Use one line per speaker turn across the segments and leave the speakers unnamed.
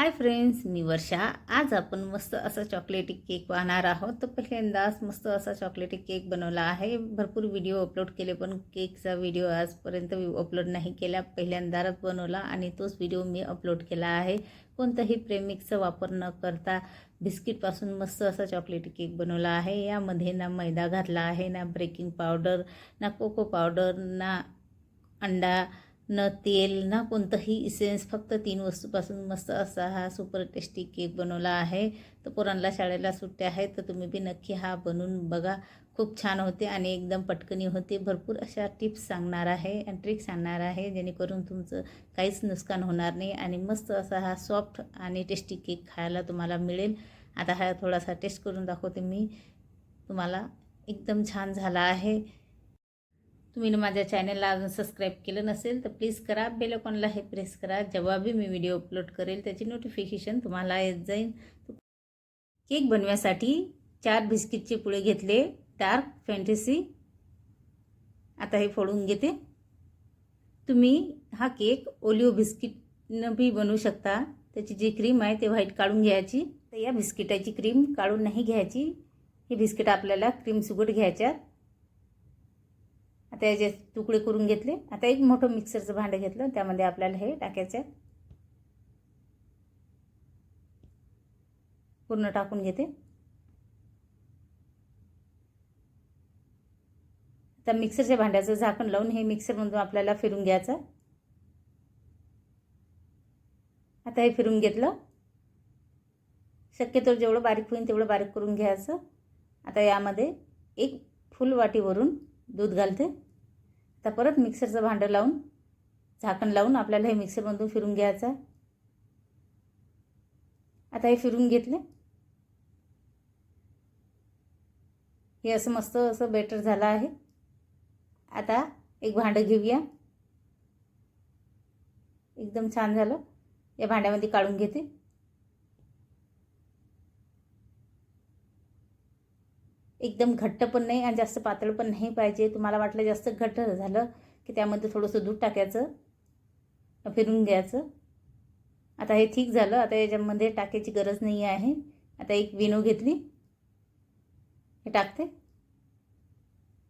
Hi friends मी वर्षा. आज आपण मस्त असा चॉकलेटी केक पाहणार आहोत. तर पहिल्यांदाच मस्त असा चॉकलेटी केक बनवला आहे. भरपूर व्हिडिओ अपलोड केले पण केकचा व्हिडिओ आजपर्यंत अपलोड नाही केला. पहिल्यांदाच बनवला आणि तोच व्हिडिओ मी अपलोड केला आहे. कोणतंही प्रेमिक्सचा वापर न करता बिस्किटपासून मस्त असा चॉकलेटी केक बनवला आहे. यामध्ये ना मैदा घातला आहे ना ब्रेकिंग पावडर ना कोको पावडर ना अंडा न तेल ना कोणतंही इसेन्स फक्त तीन वस्तूपासून मस्त असा हा सुपर टेस्टी केक बनवला आहे. तर पोरांना शाळेला सुट्ट्या आहेत तर तुम्ही बी नक्की हा बनवून बघा. खूप छान होते आणि एकदम पटकनी होते. भरपूर अशा टिप्स सांगणार आहे आणि ट्रिक्स सांगणार आहे जेणेकरून तुमचं काहीच नुकसान होणार नाही आणि मस्त असा हा सॉफ्ट आणि टेस्टी केक खायला तुम्हाला मिळेल. आता हा थोडासा टेस्ट करून दाखवते मी. तुम्हाला एकदम छान झाला आहे. तुम्ही माझ्या चॅनलला अजून सबस्क्राईब केलं नसेल तर प्लीज करा. बेलॉकॉनला हे प्रेस करा. जेव्हाबी मी व्हिडिओ अपलोड करेल त्याची नोटिफिकेशन तुम्हाला येत जाईल. केक बनवण्यासाठी चार बिस्किटचे पुळे घेतले. डार्क फॅन्टेसी आता हे फोडून घेते. तुम्ही हा केक ओलिओ बिस्किटनं बी बनवू शकता. त्याची जी क्रीम आहे ते व्हाईट काढून घ्यायची. तर या बिस्किटाची क्रीम काढून नाही घ्यायची. हे बिस्किट आपल्याला क्रीम सुगट घ्यायच्यात. आता याचे तुकडे करून घेतले आता एक मोठं मिक्सरचं भांडं घेतलं त्यामध्ये आपल्याला हे टाकायचं पूर्ण टाकून घेते. आता मिक्सरच्या भांड्याचं झाकण लावून हे मिक्सरमधून आपल्याला फिरून घ्यायचं. आता हे फिरून घेतलं. शक्यतो जेवढं बारीक होईल तेवढं बारीक करून घ्यायचं. आता यामध्ये एक फुल वाटीवरून दूध घालते. आता परत मिक्सरचं भांडं लावून झाकण लावून आपल्याला हे मिक्सरमधून फिरून घ्यायचं आता हे फिरून घेतले. हे असं मस्त असं बेटर झालं आहे. आता एक भांडं घेऊया. एकदम छान झालं. या भांड्यामध्ये काढून घेते. एकदम घट्ट पण नाही आणि जास्त पातळ पण नाही पाहिजे. तुम्हाला वाटलं जास्त घट्ट झालं की त्यामध्ये थोडंसं दूध टाकायचं फिरून घ्यायचं. आता हे ठीक झालं. आता याच्यामध्ये टाकायची गरज नाही आहे. आता एक विनो घेतली. हे टाकते.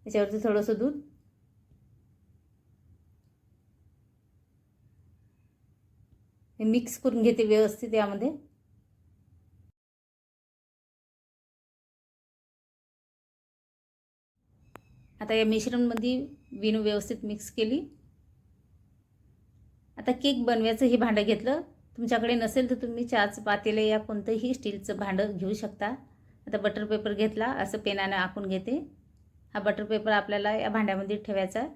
त्याच्यावरती थोडंसं दूध. हे मिक्स करून घेते व्यवस्थित यामध्ये. आता या मिश्रणमध्ये विनू व्यवस्थित मिक्स केली. आता केक बनवायचं हे भांडं घेतलं. तुमच्याकडे नसेल तर तुम्ही चहाचं पातेलं या कोणतंही स्टीलचं भांडं घेऊ शकता. आता बटर पेपर घेतला असं पेनानं आखून घेते. हा बटर पेपर आपल्याला या भांड्यामध्ये ठेवायचा.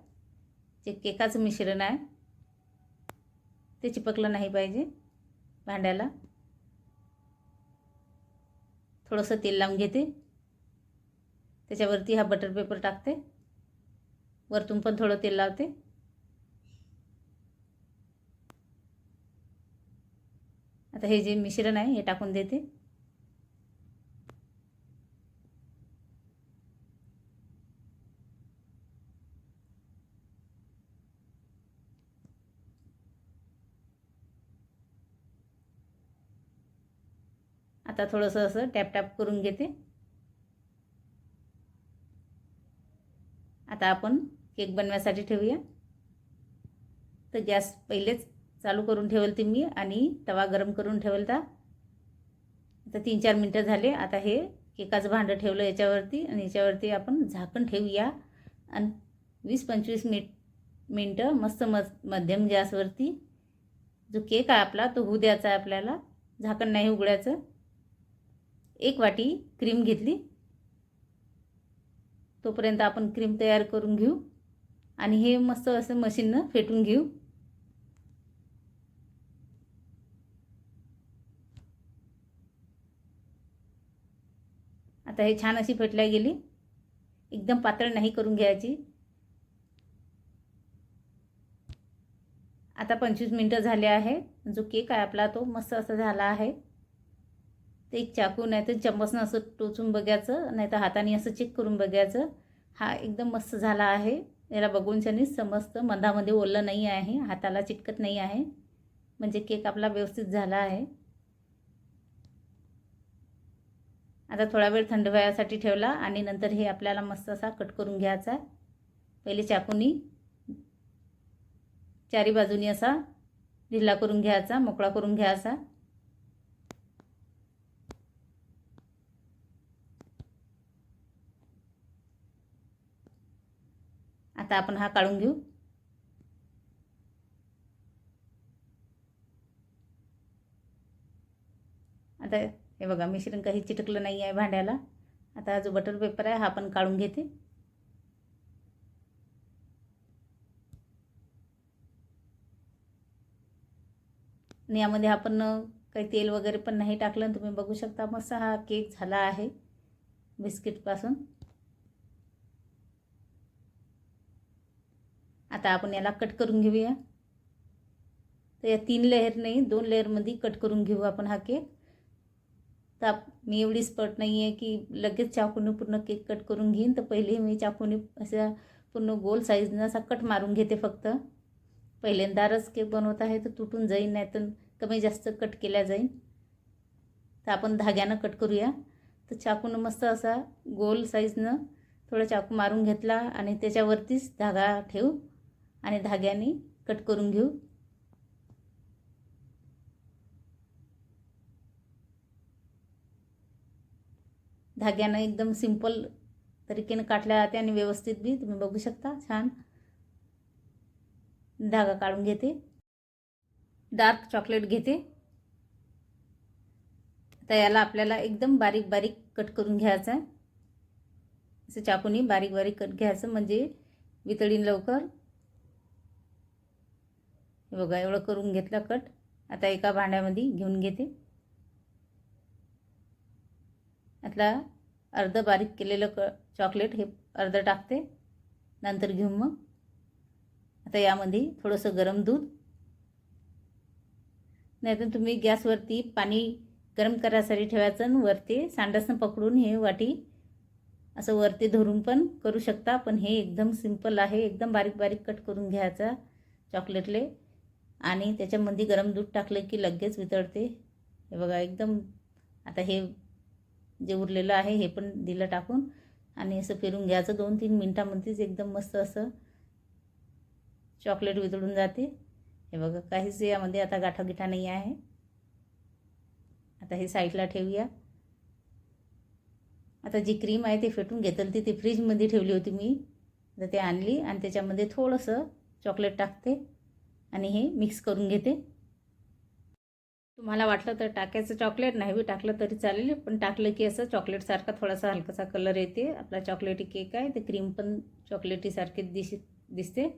जे केकाचं मिश्रण आहे ते चिपकलं नाही पाहिजे भांड्याला. थोडंसं तेल लावून घेते. त्याच्यावरती हा बटर पेपर टाकते. वरतून पण थोडं तेल लावते. आता हे जे मिश्रण आहे हे टाकून देते. आता थोडंसं असं टॅप टॅप करून घेते. आता आपण केक बनवायसाठी ठेवूया. तर गॅस पहिलेच चालू करून ठेवलं मी आणि तवा गरम करून ठेवलं तर आता तीन चार मिनटं झाले. आता हे केकाचं भांडं ठेवलं याच्यावरती आणि याच्यावरती आपण झाकण ठेवूया. आणि वीस पंचवीस मिनिट मिनटं मस्त मज मध्यम गॅसवरती जो केक आहे आपला तो होऊ द्यायचा आहे आपल्याला. झाकण नाही उघडायचं. एक वाटी क्रीम घेतली. तोपर्यंत आपण क्रीम तयार करून घेऊ आणि हे मस्त असं मशीननं फेटून घेऊ. आता हे छान अशी फेटल्या गेली. एकदम पातळ नाही करून घ्यायची. आता पंचवीस मिनटं झाले आहे जो केक आहे आपला तो मस्त असा झाला आहे. ते एक चाकू नाही तर चम्मचनं असं टोचून बघायचं नाही तर हाताने असं चेक करून बघायचं. हा एकदम मस्त झाला आहे. याला बघूनशाने समजतं मधामध्ये ओलं नाही आहे हाताला चिटकत नाही आहे. म्हणजे केक आपला व्यवस्थित झाला आहे. आता थोडा वेळ थंड व्हायसाठी ठेवला आणि नंतर हे आपल्याला मस्त असा कट करून घ्यायचा पहिले चाकूनी चारी बाजूनी असा ढिला करून घ्यायचा मोकळा करून घ्यायचा. आता आपण हा काढून घेऊ. आता हे बघा मिश्रण काही चिटकलं नाही आहे भांड्याला. आता जो बटर पेपर आहे हा पण काढून घेते. आणि यामध्ये आपण काही तेल वगैरे पण नाही टाकलं तुम्ही बघू शकता मस्त हा केक झाला आहे बिस्किटपासून आता आपण याला कट करून घेऊया. तर या तीन लेअर नाही दोन लेअरमध्ये कट करून घेऊ आपण हा केक तर मी एवढी स्पर्ट नाही आहे की लगेच चाकूने पूर्ण केक कट करून घेईन. तर पहिले मी चाकूने असा पूर्ण गोल साईजनं असा कट मारून घेते फक्त. पहिल्यांदाच केक बनवत आहे तर तुटून जाईन नाही तर कमी जास्त कट केल्या जाईन. तर आपण धाग्यानं कट करूया. तर चाकूनं मस्त असा गोल साईजनं थोडा चाकू मारून घेतला आणि त्याच्यावरतीच धागा ठेवू. आणि धाग्याने कट करून घेऊ. धाग्यानं एकदम सिंपल तरीकेनं काटल्या जाते आणि व्यवस्थित बी तुम्ही बघू शकता छान. धागा काढून घेते. डार्क चॉकलेट घेते. तर याला आपल्याला एकदम बारीक बारीक कट करून घ्यायचं आहे. असं चाकूनी बारीक बारीक कट घ्यायचं म्हणजे वितळीन लवकर. हे बघा एवढं करून घेतला कट. आता एका भांड्यामध्ये घेऊन घेते. आता अर्धं बारीक केलेलं क चॉकलेट हे अर्धं टाकते. नंतर घेऊन मग. आता यामध्ये थोडंसं गरम दूध. नाहीतर तुम्ही गॅसवरती पाणी गरम करायसाठी ठेवायचं आणि वरती सांडासनं पकडून हे वाटी असं वरती धरून पण करू शकता. पण हे एकदम सिंपल आहे. एकदम बारीक बारीक कट करून घ्यायचा चॉकलेटले आणि त्याच्यामध्ये गरम दूध टाकलं की लगेच वितळते. हे बघा एकदम आता हे जे उरलेलं आहे हे पण दिलं टाकून आणि असं फिरून घ्यायचं. दोन तीन मिनटामध्येच एकदम मस्त असं चॉकलेट वितळून जाते. हे बघा काहीच यामध्ये आता गाठागिठा नाही आहे. आता हे साईडला ठेवूया. आता जी क्रीम आहे ते फेटून घेतलं ती ती फ्रीजमध्ये ठेवली होती मी. तर ते आणली आणि त्याच्यामध्ये थोडंसं चॉकलेट टाकते. आणि हे मिक्स करून घेते. तुम्हाला वाटलं तर टाकायचं चॉकलेट नाही बी टाकलं तरी चालेल पण टाकलं की असं चॉकलेटसारखा थोडासा हलकासा कलर येते. आपला चॉकलेटी केक आहे ते क्रीम पण चॉकलेटीसारखे दिस दिसते.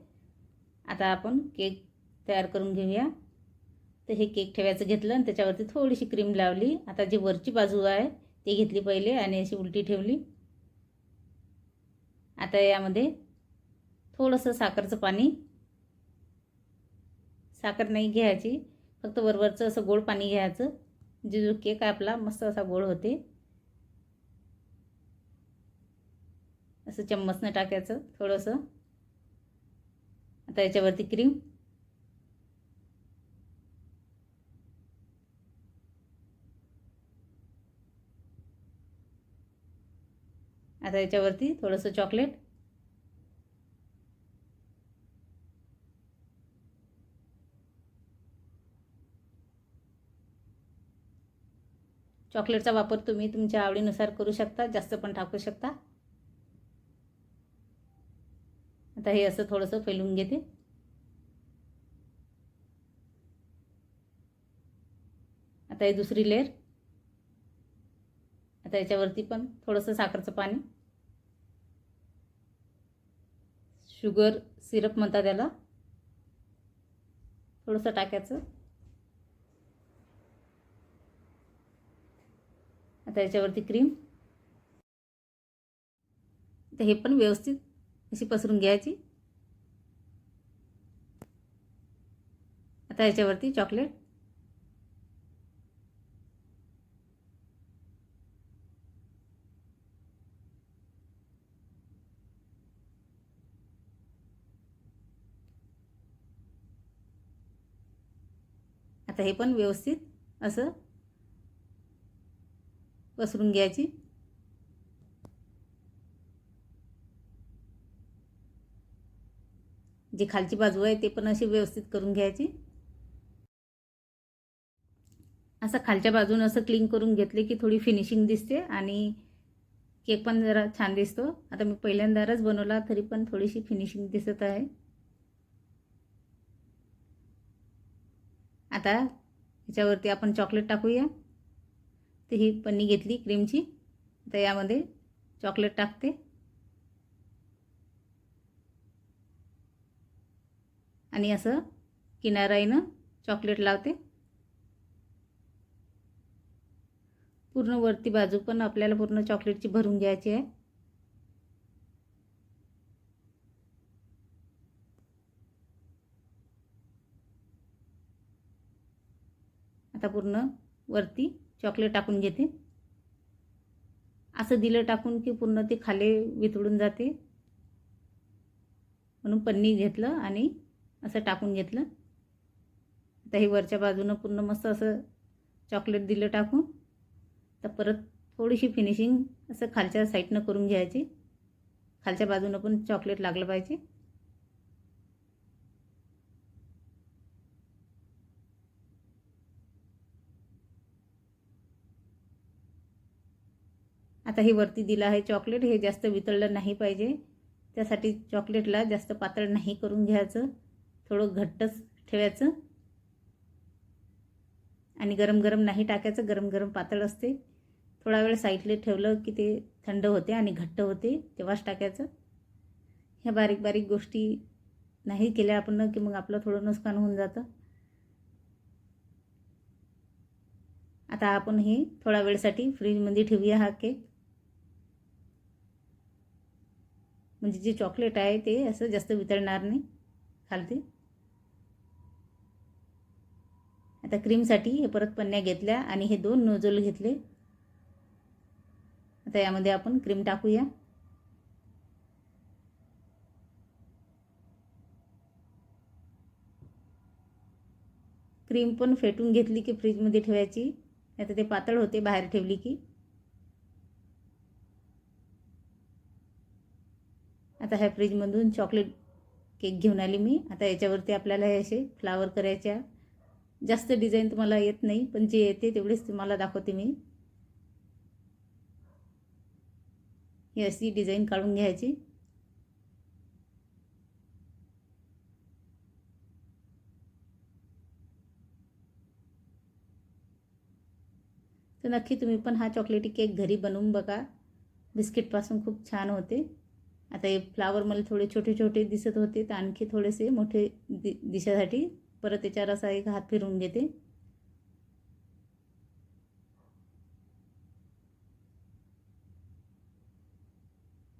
आता आपण केक तयार करून घेऊया. तर हे केक ठेवायचं घेतलं आणि त्याच्यावरती थोडीशी क्रीम लावली. आता जी वरची बाजू आहे ती घेतली पहिले आणि अशी उलटी ठेवली. आता यामध्ये थोडंसं साखरचं पाणी साखर नाही घ्यायची. फक्त वरवरचं असं गोड पाणी घ्यायचं. जे जो केक आहे आपला मस्त असा गोड होते. असं चम्मचनं टाकायचं थोडंसं. आता याच्यावरती क्रीम. आता याच्यावरती थोडंसं चॉकलेट. चॉकलेटचा वापर तुम्ही तुमच्या आवडीनुसार करू शकता जास्त पण टाकू शकता. आता हे असं थोडंसं फैलून घेते. आता ही दुसरी लेअर आता याच्यावरती पण थोडंसं साखरचं पाणी. शुगर सिरप म्हणतात त्याला थोडंसं टाकायचं. आता याच्यावरती क्रीम तर हे पण व्यवस्थित अशी पसरून घ्यायची. आता याच्यावरती चॉकलेट आता हे पण व्यवस्थित असं पसरून घ्यायची. जी खालची बाजू आहे ते पण अशी व्यवस्थित करून घ्यायची. असं खालच्या बाजून असं क्लीन करून घेतले की थोडी फिनिशिंग दिसते आणि केक पण जरा छान दिसतो. आता मी पहिल्यांदाच बनवला तरी पण थोडीशी फिनिशिंग दिसत आहे. आता याच्यावरती आपण चॉकलेट टाकूया. तर ही पन्नी घेतली क्रीमची. तर यामध्ये चॉकलेट टाकते. आणि असं किनाराईनं चॉकलेट लावते. पूर्ण वरती बाजू पण आपल्याला पूर्ण चॉकलेटची भरून घ्यायची आहे. आता पूर्ण वरती चॉकलेट टाकून घेते. असं दिलं टाकून की पूर्ण ते खाले वितळून जाते. म्हणून पन्नी घेतलं आणि असं टाकून घेतलं. आता हे वरच्या बाजूनं पूर्ण मस्त असं चॉकलेट दिलं टाकून. तर परत थोडीशी फिनिशिंग असं खालच्या साईडनं करून घ्यायची. खालच्या बाजूनं पण चॉकलेट लागलं पाहिजे. आता हे वरती दिलं आहे चॉकलेट हे जास्त वितळलं नाही पाहिजे. त्यासाठी चॉकलेटला जास्त पातळ नाही करून घ्यायचं. थोडं घट्टच ठेवायचं. आणि गरम गरम नाही टाकायचं. गरम गरम पातळ असते. थोडा वेळ साईडले ठेवलं की ते थंड होते आणि घट्ट होते. तेव्हाच टाकायचं. ह्या बारीक बारीक गोष्टी नाही केल्या आपण की मग आपलं थोडं नुकसान होऊन जातं. आता आपण हे थोडा वेळसाठी फ्रीजमध्ये ठेवूया हा केक म्हणजे जे चॉकलेट आहे ते असं जास्त वितळणार नाही. खालते. आता क्रीमसाठी हे परत पन्न्या घेतल्या आणि हे दोन नोजल घेतले. आता यामध्ये आपण क्रीम टाकूया. क्रीम पण फेटून घेतली की फ्रीजमध्ये ठेवायची. आता ते पातळ होते बाहेर ठेवली की. आता ह्या फ्रीजमधून चॉकलेट केक घेऊन आली मी. आता याच्यावरती आपल्याला हे असे फ्लावर करायच्या. जास्त डिझाईन तुम्हाला येत नाही पण जे येते तेवढेच तुम्हाला दाखवते मी. ही अशी डिझाईन काढून घ्यायची. तर नक्की तुम्ही पण हा चॉकलेटी केक घरी बनवून बघा. बिस्किटपासून खूप छान होते. आता हे फ्लावर मला थोडे छोटे छोटे दिसत होते तर आणखी थोडेसे मोठे दि दिशासाठी परत त्याच्यावर असा एक हात फिरवून घेते.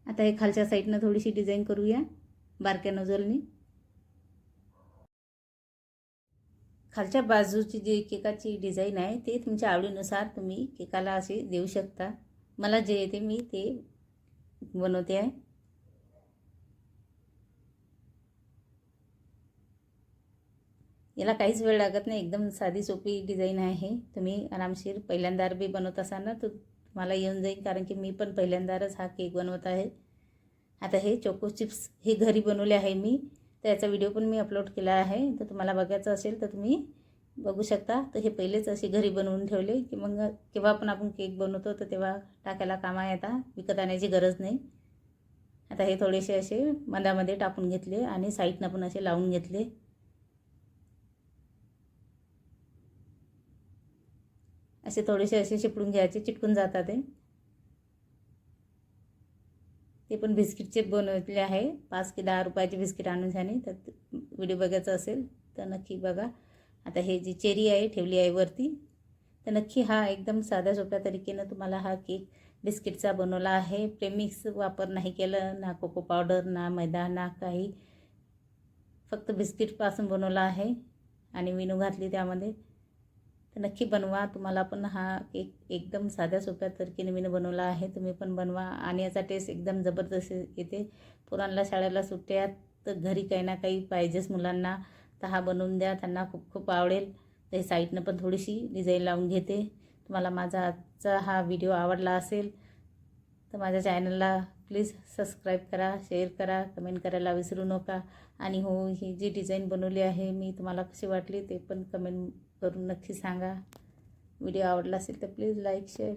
आता हे खालच्या साईडनं थोडीशी डिझाईन करूया बारक्या नोजलनी. खालच्या बाजूची जी केकाची डिझाईन आहे ते तुमच्या आवडीनुसार तुम्ही केकाला असे देऊ शकता. मला जे येते मी ते बनवते आहे. याला काहीच वेळ लागत नाही. एकदम साधी सोपी डिझाईन आहे. तुम्ही आरामशीर पहिल्यांदा बी बनवत असाल ना तर मला येऊन जाईल कारण की मी पण पहिल्यांदाच हा केक बनवत आहे. आता हे चोको चिप्स हे घरी बनवले आहे मी. तर याचा व्हिडिओ पण मी अपलोड केला आहे. तर तुम्हाला बघायचं असेल तर तुम्ही बघू शकता. तर हे पहिलेच असे घरी बनवून ठेवले की मग केव्हा पण आपण केक बनवतो तर तेव्हा टाकायला कामा येता विकत आणायची गरज नाही. आता हे थोडेसे असे मधामध्ये टाकून घेतले आणि साईडनं पण असे लावून घेतले. असे थोडेसे असे चिपडून घ्यायचे चिटकून जातात ते. ते पण बिस्किटचे बनवले आहे. पाच की दहा रुपयाचे बिस्किट आणून झाले. तर व्हिडिओ बघायचा असेल तर नक्की बघा. आता हे जी चेरी आहे ठेवली आहे वरती. तर नक्की हा एकदम साध्या सोप्या तरीकेनं तुम्हाला हा केक बिस्किटचा बनवला आहे. प्रेमिक्स वापर नाही केलं ना कोको पावडर ना मैदा ना काही. फक्त बिस्किटपासून बनवला आहे. आणि विनू घातली त्यामध्ये. तर नक्की बनवा. तुम्हाला पण हा केक एकदम साध्या सोप्या तरकीने मी बनवला आहे. तुम्ही पण बनवा आणि याचा टेस्ट एकदम जबरदस्त येते. पोरांना शाळेला सुट्ट्यात तर घरी काही ना काही पाहिजेच मुलांना. तर हा बनवून द्या. त्यांना खूप खूप आवडेल. तर साईडनं पण थोडीशी डिझाईन लावून घेते. तुम्हाला माझा आजचा हा व्हिडिओ आवडला असेल तर माझ्या चॅनलला प्लीज सबस्क्राईब करा शेअर करा कमेंट करायला विसरू नका. आणि हो ही जी डिझाईन बनवली आहे मी तुम्हाला कशी वाटली ते पण कमेंट करून नक्की सांगा. व्हिडिओ आवडला असेल तर प्लीज लाईक शेअर